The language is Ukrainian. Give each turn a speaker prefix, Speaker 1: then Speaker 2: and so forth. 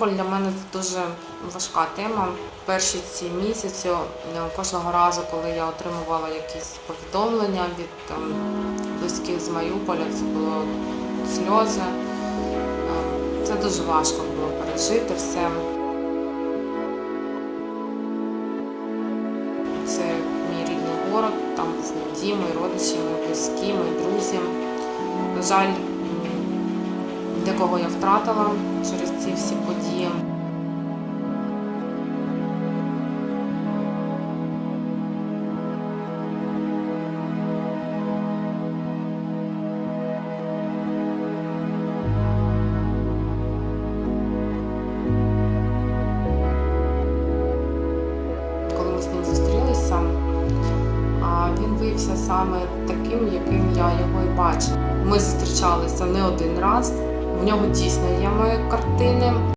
Speaker 1: Маріуполь для мене це дуже важка тема. Перші ці місяці е, кожного разу, коли я отримувала якісь повідомлення від там, близьких з Маріуполя, це було сльози. Е, Це дуже важко було пережити все. Це мій рідний город, там був мій дім, мої родичі, мої близькі, мої друзі. На жаль, декого я втратила через ці всі події. Він виявився саме таким, яким я його і бачила. Ми зустрічалися не один раз. В нього дійсно є мої картини.